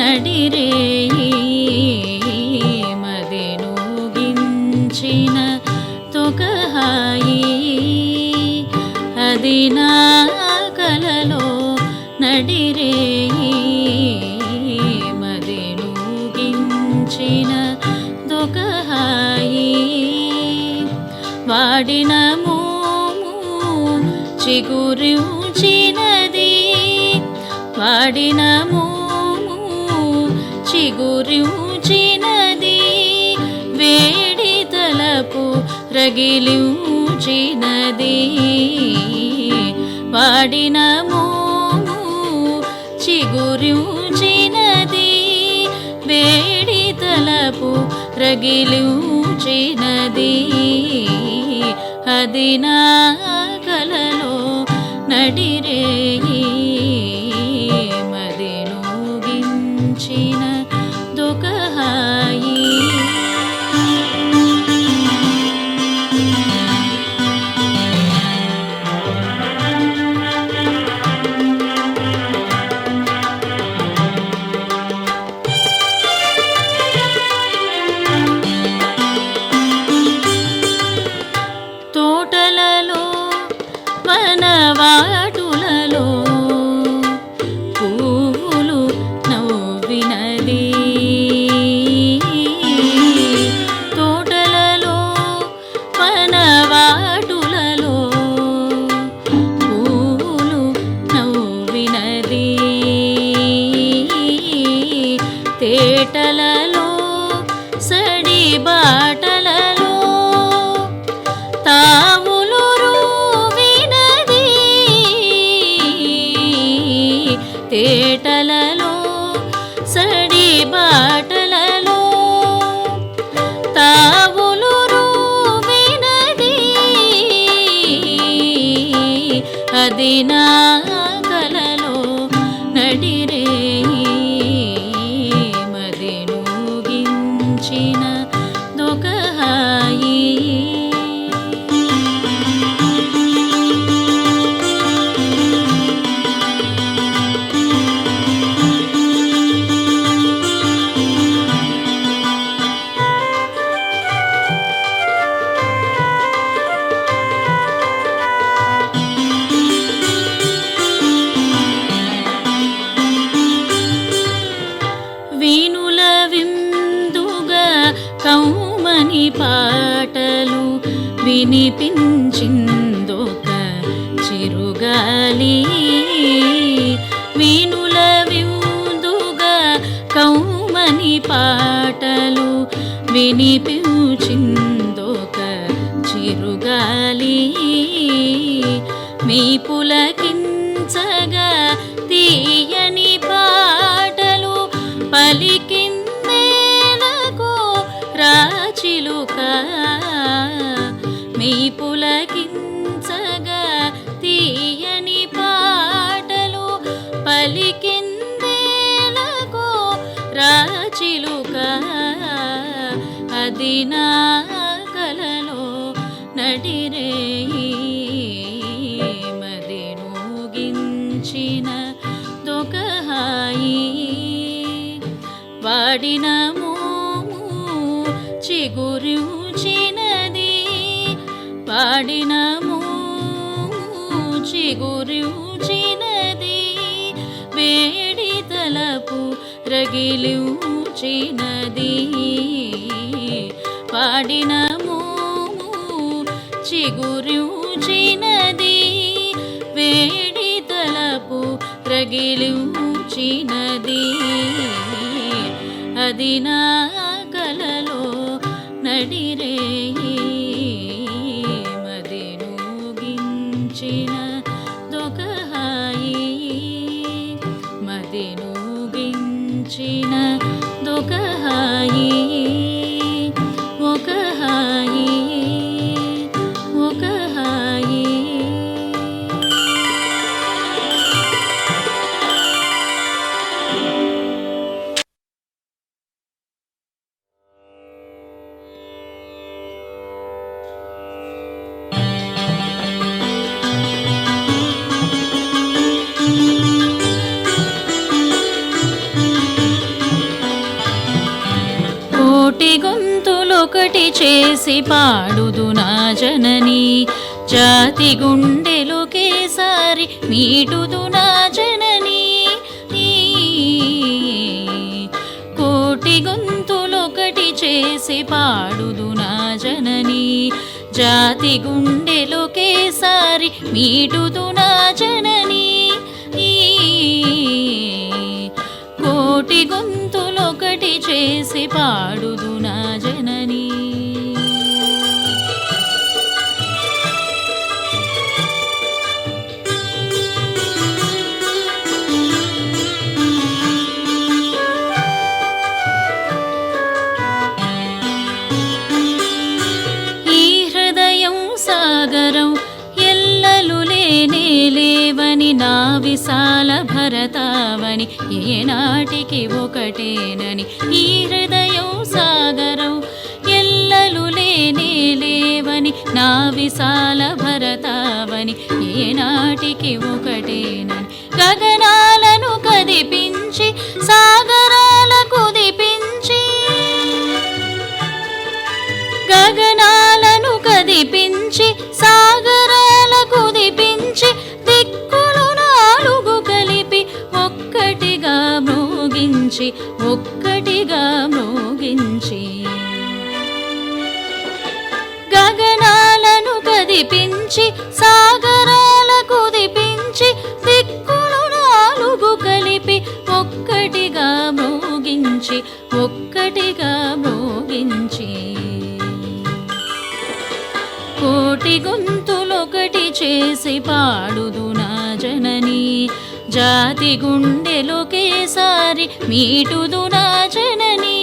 నడిరేయి మదినూగించిన తొకహాయి అది నా కలలో నడిరేయి మదినూగించిన తొకహాయి వాడిన చిగురించినది వాడినము చిగురించినది వేడి తలపు రగిలించినది. వాడిన మోము చిగురించినది వేడి తలపు రగిలించినది. అది నా కలలో నడిరేయి వినిపించిందొక చిరుగాలి. వీణుల విందుగా కౌమని పాటలు వినిపించిందొక చిరుగాలి. మీ పులకించగా తీయ నా కలలో నడిరేయి మదినూగించిన దొకహాయి. వాడిన మోము చిగురించినది వాడిన మోము చిగురించినది వేడి తలపు రగిలించినది పాడినము చిగురుచినది వేడి తలపు రగిలించినది. అది నా కలలో నడిరే మదినూగించిన దొకహాయి. మదినూగించిన దొకహాయి. ఒకటి చేసి పాడుదు నా జనని. జాతి గుండెలోకేసారి మీటుదు నా జనని. కోటి గొంతులొకటి చేసి పాడుదు నా జనని. జాతి గుండెలోకేసారి మీటుదు నా జనని. ఒకటి గొంతులొకటి చేసి పాడుదు నా జననీ. సాగరం సాల విశాల భరతావని ఏనాటికి ఒకటేనని. ఈ హృదయం సాగరం ఎల్లలు లేనే లేవని. నా విశాల భరతావని ఏనాటికి ఒకటేనని. గగనాలను కదిపించి సాగరాల కదిపించి సాగరాల కుదిపించి దిక్కులు నాలుగు కలిపి ఒక్కటిగా మోగించి ఒక్కటిగా మోగించి. కోటి గొంతులొకటి చేసి పాడుదు నా జనని జాతి గుండెలోకేసారి మీటుదు నా జనని.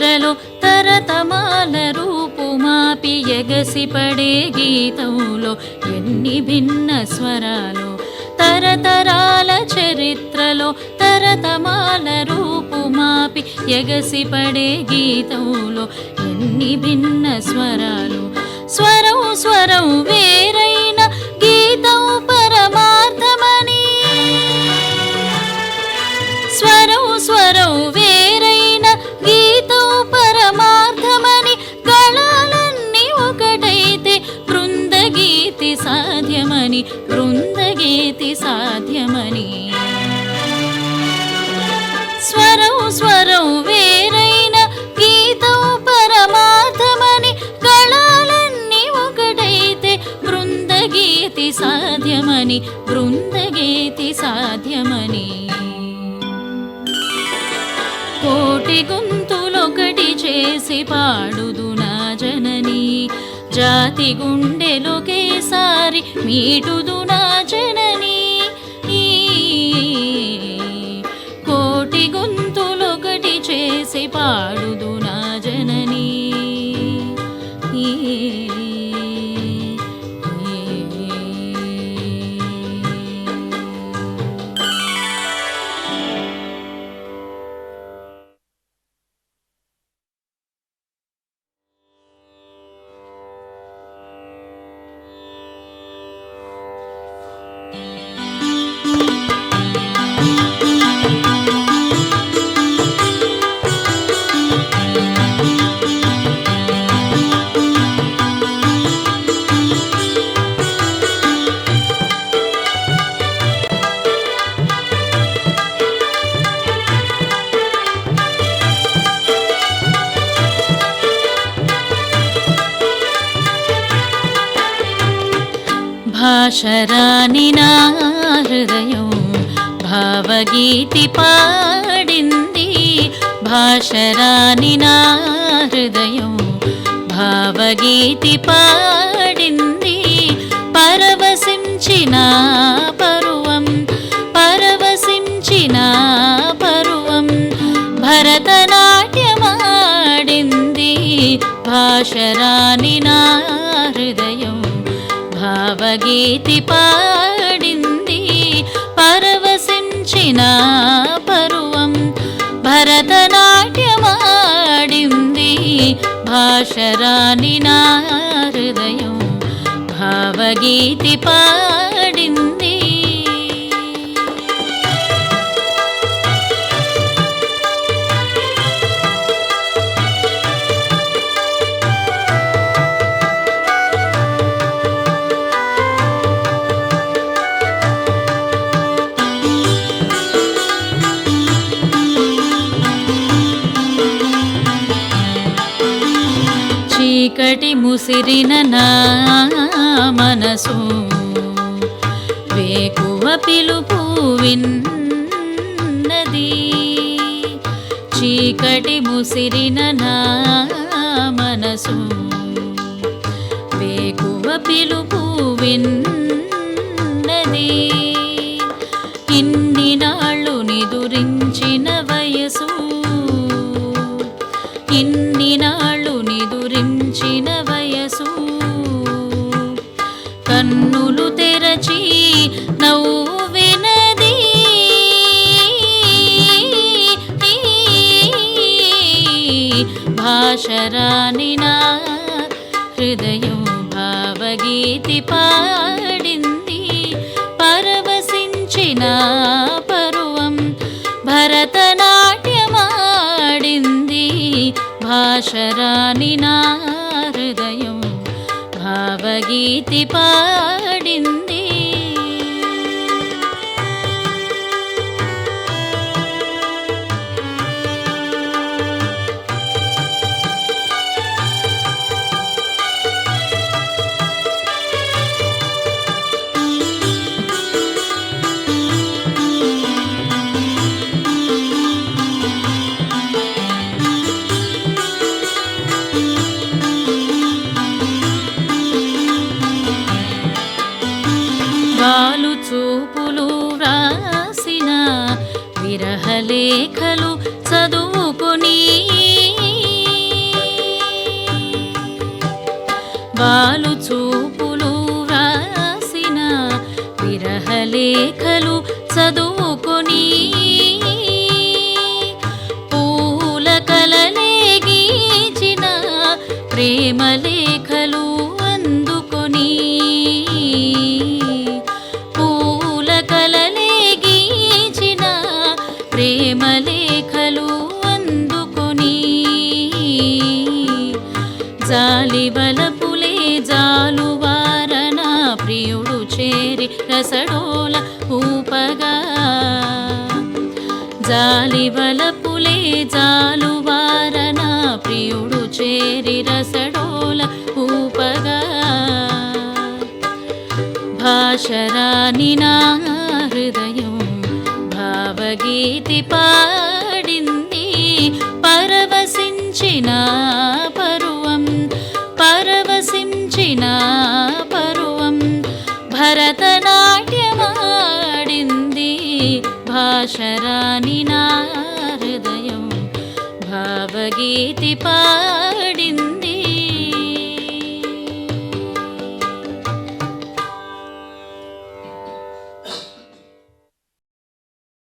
చరిత్రలో తరతమాల రూపుమాపి ఎగసిపడే గీతంలో ఎన్ని భిన్న స్వరాలు. తరతరాల చరిత్రలో తరతమాల రూపుమాపి ఎగసిపడే గీతంలో ఎన్ని భిన్న స్వరాలు. స్వరం స్వరం వేరైన గీతం పరమార్థమని. స్వరం స్వరం వేరైన గీ బృందగీతి సాధ్యమని. స్వరం స్వరం వేరైన గీతం పరమార్థమని గళాలన్నీ ఒకటైతే బృందగీతి సాధ్యమని బృందగీతి సాధ్యమని. కోటి గొంతులొకటి చేసి పాడుదు నా జనని జాతి గుండెలోకేసారి మీటుదు నా జనని. కోటి గొంతులొకటి చేసి పాడుదు భాషరాని నా హృదయం భావగీతి పాడింది. భాషరాని నా హృదయం భావగీతి పాడింది. పరవశించినా ప్రీతి పాడింది పరవశించిన పరవశించిన పరువం. భరతనాట్యమాడింది భాషరాని నా హృదయం. భావగీతి పాడింది చీకటి ముసిరిన నా మనసు. వేకువ పిలుపు విన్నది. చీకటి ముసిరిన నా మనసు. వేకువ పిలుపు విన్న భరతనాట్యమాడింది. భాషరాని నా హృదయం. భావగీతి పా లేఖలు చదువుకుని బాలు చూపులు వ్రాసిన విరహలేఖలు చదువుకుని పూల కలలే గీచిన ప్రేమలేఖలు జాలి బలపులే జాలువారన ప్రియుడు చేరి రసడోల ఊపగా. జాలి బలపులే జాలువారన ప్రియుడు చేరి రసడోల ఊపగా. భాషరాని నా హృదయం భావగీతి పాడింది పరవశించిన